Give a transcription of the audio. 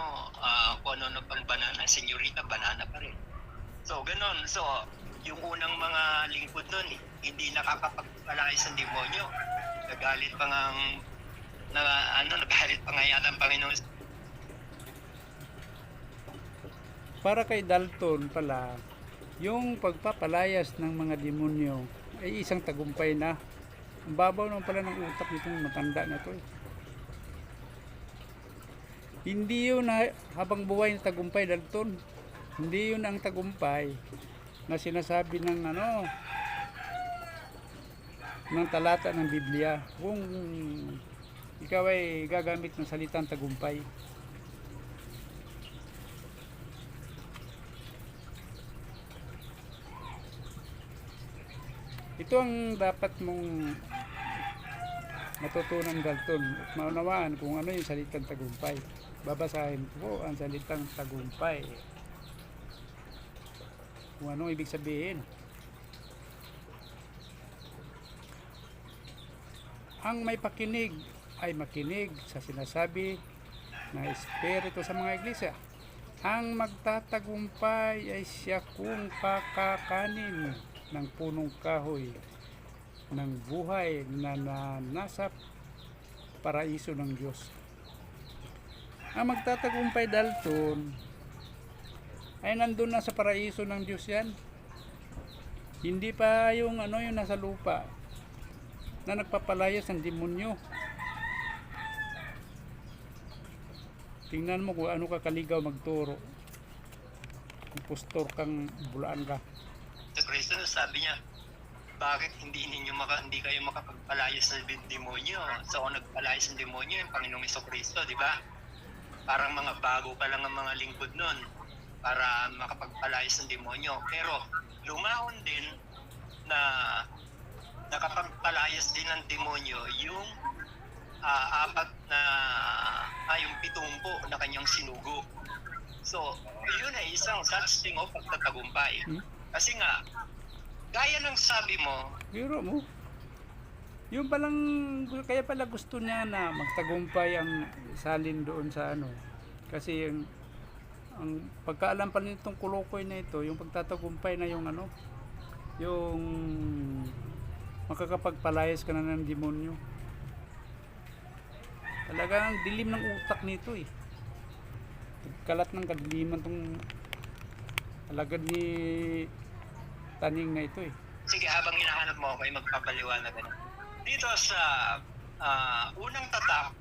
ano, ah, kung ano na pang banana, senyorita, banana pa rin. So, ganon. So, yung unang mga lingkod nun, hindi nakakapagpalayas ng demonyo. Nagalit pa nga na, ano, nagalit pa nga yata ang Panginoon Para kay Dalton pala, yung pagpapalayas ng mga demonyo ay isang tagumpay na. Ang babaw naman pala ng utak nitong matanda na to. eh. Hindi yun na habang buhay na tagumpay, Dalton. Hindi yun ang tagumpay na sinasabi ng ano ng talata ng Biblia. Kung ikaw ay gagamit ng salitang tagumpay. Ito ang dapat mong matutunan Dalton at maunawaan kung ano yung salitang tagumpay. Babasahin ko ang salitang tagumpay. Kung anong ibig sabihin. Ang may pakinig ay makinig sa sinasabi ng Espiritu sa mga iglesia. Ang magtatagumpay ay siya kung kakakanin ng punong kahoy ng buhay na, na nasa paraiso ng Diyos. Ang magtatagumpay Dalton ay nandun na sa paraiso ng Diyos yan. Hindi pa yung ano yung nasa lupa na nagpapalayas ng demonyo. Tingnan mo kung ano ka kaligaw magturo. Impostor kang bulaan ka. sa Kristo, sabi niya, bakit hindi ninyo maka, hindi kayo makapagpalayas ng de- demonyo? So, kung nagpalayas ng demonyo, yung Panginoong Kristo, di ba? Parang mga bago pa lang ang mga lingkod nun para makapagpalayas ng demonyo. Pero, lumahon din na nakapagpalayas din ng demonyo yung ah, apat na, ah, yung pitumpo na kanyang sinugo. So, yun ay isang such thing o pagtatagumpay. Hmm? Kasi nga, gaya ng sabi mo, Biro mo. Yung palang, kaya pala gusto niya na magtagumpay ang salin doon sa ano. Kasi yung, ang pagkaalam pa nitong kulokoy na ito, yung pagtatagumpay na yung ano, yung makakapagpalayas ka na ng demonyo. Talagang dilim ng utak nito eh. Kalat ng kadiliman tong alagad ni taning na ito eh. sige habang hinahanap mo ako ay magpapaliwanag ano. Dito sa ah, unang tatak